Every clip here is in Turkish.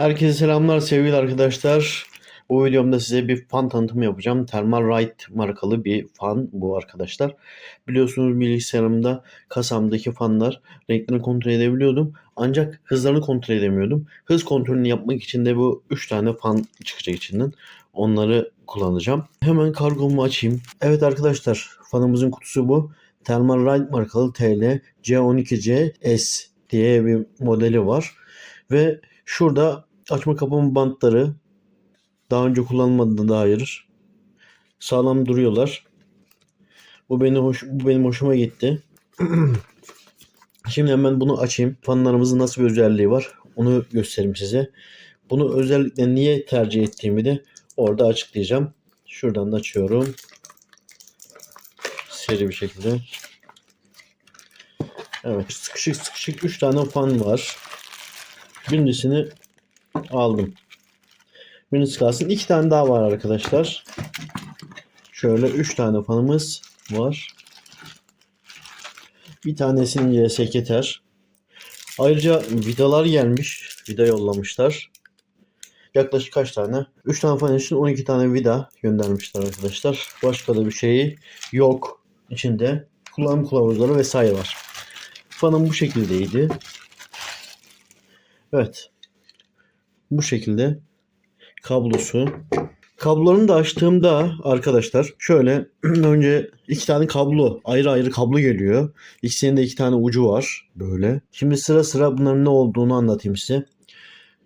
Herkese selamlar sevgili arkadaşlar. Bu videomda size bir fan tanıtımı yapacağım. Thermalright markalı bir fan bu arkadaşlar. Biliyorsunuz bilgisayarımda kasamdaki fanlar renklerini kontrol edebiliyordum. Ancak hızlarını kontrol edemiyordum. Hız kontrolünü yapmak için de bu 3 tane fan çıkacak içinden. Onları kullanacağım. Hemen kargomu açayım. Evet arkadaşlar fanımızın kutusu bu. Thermalright markalı TL C12C S diye bir modeli var. Ve şurada açma kapama bantları daha önce kullanmadığına dair sağlam duruyorlar. Bu benim hoş, bu benim hoşuma gitti. Şimdi hemen bunu açayım. Fanlarımızın nasıl bir özelliği var onu göstereyim size. Bunu özellikle niye tercih ettiğimi de orada açıklayacağım. Şuradan da açıyorum. Seri bir şekilde. Evet sıkışık sıkışık 3 tane fan var. Birincisini aldım. Birisi kalsın. İki tane daha var arkadaşlar. Şöyle üç tane fanımız var. Bir tanesinin sekreter. Ayrıca vidalar gelmiş. Vida yollamışlar. Yaklaşık kaç tane? 3 tane fan için 12 tane vida göndermişler arkadaşlar. Başka da bir şey yok içinde. Kullanım kılavuzları vesaire var. Fanım bu şekildeydi. Evet. Bu şekilde kablosu. Kablolarını da açtığımda arkadaşlar şöyle önce iki tane kablo ayrı ayrı kablo geliyor. İkisinin de iki tane ucu var böyle. Şimdi sıra sıra bunların ne olduğunu anlatayım size.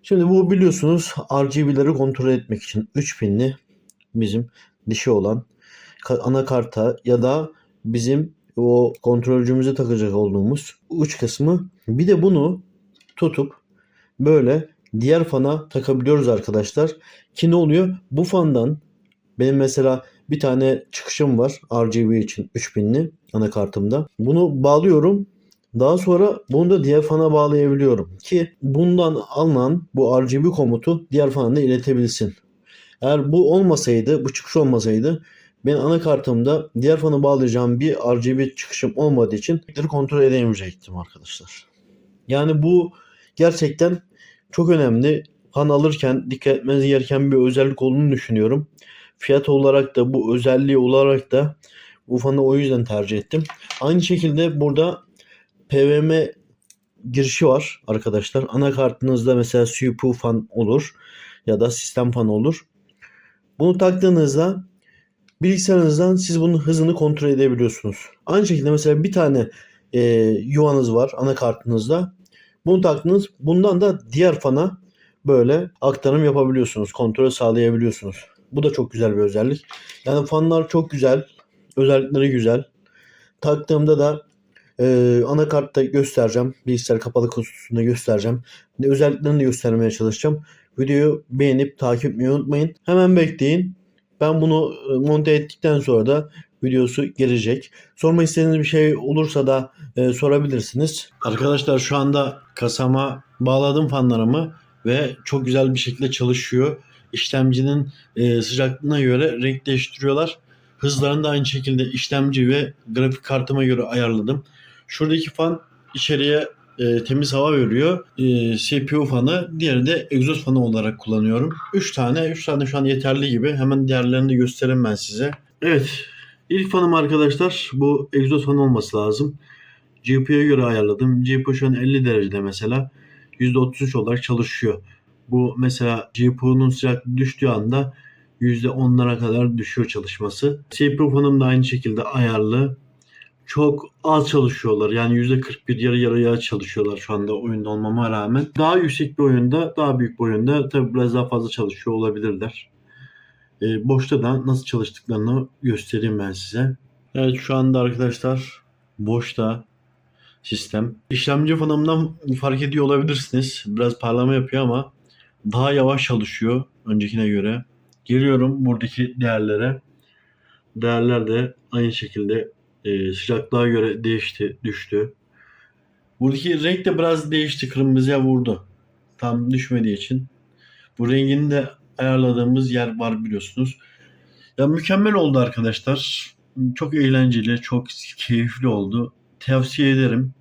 Şimdi bu biliyorsunuz RGB'leri kontrol etmek için 3 pinli bizim dişi olan anakarta ya da bizim o kontrolcümüze takacak olduğumuz uç kısmı. Bir de bunu tutup böyle diğer fana takabiliyoruz arkadaşlar. Ki ne oluyor? Bu fandan benim mesela bir tane çıkışım var RGB için 3000'li anakartımda. Bunu bağlıyorum. Daha sonra bunu da diğer fana bağlayabiliyorum ki bundan alınan bu RGB komutu diğer fana da iletebilsin. Eğer bu olmasaydı, bu çıkış olmasaydı ben anakartımda diğer fana bağlayacağım bir RGB çıkışım olmadığı için kontrol edemeyecektim arkadaşlar. Yani bu gerçekten çok önemli. Fan alırken dikkat etmeniz gereken bir özellik olduğunu düşünüyorum. Fiyat olarak da bu özelliği olarak da bu fanı o yüzden tercih ettim. Aynı şekilde burada PWM girişi var arkadaşlar. Anakartınızda mesela CPU fan olur ya da sistem fan olur. Bunu taktığınızda bilgisayarınızdan siz bunun hızını kontrol edebiliyorsunuz. Aynı şekilde mesela bir tane e, yuvanız var anakartınızda. Bunu taktınız. Bundan da diğer fana böyle aktarım yapabiliyorsunuz. Kontrol sağlayabiliyorsunuz. Bu da çok güzel bir özellik. Yani fanlar çok güzel. Özellikleri güzel. Taktığımda da e, anakartta göstereceğim. Bilgisayar kapalı kutusunda göstereceğim. Özelliklerini de göstermeye çalışacağım. Videoyu beğenip takip etmeyi unutmayın. Hemen bekleyin. Ben bunu monte ettikten sonra da videosu gelecek. Sormak istediğiniz bir şey olursa da e, sorabilirsiniz. Arkadaşlar şu anda kasama bağladım fanlarımı ve çok güzel bir şekilde çalışıyor. İşlemcinin e, sıcaklığına göre renk değiştiriyorlar. Hızlarını da aynı şekilde işlemci ve grafik kartıma göre ayarladım. Şuradaki fan içeriye e, temiz hava veriyor. E, CPU fanı, diğeri de egzoz fanı olarak kullanıyorum. 3 tane, 3 tane şu an yeterli gibi. Hemen diğerlerini de göstereyim ben size. Evet, ilk fanım arkadaşlar bu egzoz fanı olması lazım. GPU'ya göre ayarladım. GPU şu an 50 derecede mesela. %33 olarak çalışıyor. Bu mesela GPU'nun sıcaklığı düştüğü anda %10'lara kadar düşüyor çalışması. CPU fanım da aynı şekilde ayarlı. Çok az çalışıyorlar. Yani %41 yarı yarıya çalışıyorlar şu anda oyunda olmama rağmen. Daha yüksek bir oyunda, daha büyük bir oyunda tabii biraz daha fazla çalışıyor olabilirler. E, boşta da nasıl çalıştıklarını göstereyim ben size. Evet şu anda arkadaşlar boşta sistem. İşlemci fanımdan fark ediyor olabilirsiniz. Biraz parlama yapıyor ama daha yavaş çalışıyor öncekine göre. Giriyorum buradaki değerlere. Değerler de aynı şekilde e, sıcaklığa göre değişti, düştü. Buradaki renk de biraz değişti. Kırmızıya vurdu. Tam düşmediği için. Bu rengini de ayarladığımız yer var biliyorsunuz. Ya mükemmel oldu arkadaşlar. Çok eğlenceli, çok keyifli oldu. Tavsiye ederim.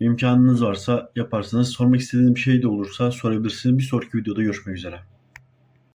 İmkanınız varsa yaparsınız. Sormak istediğiniz bir şey de olursa sorabilirsiniz. Bir sonraki videoda görüşmek üzere.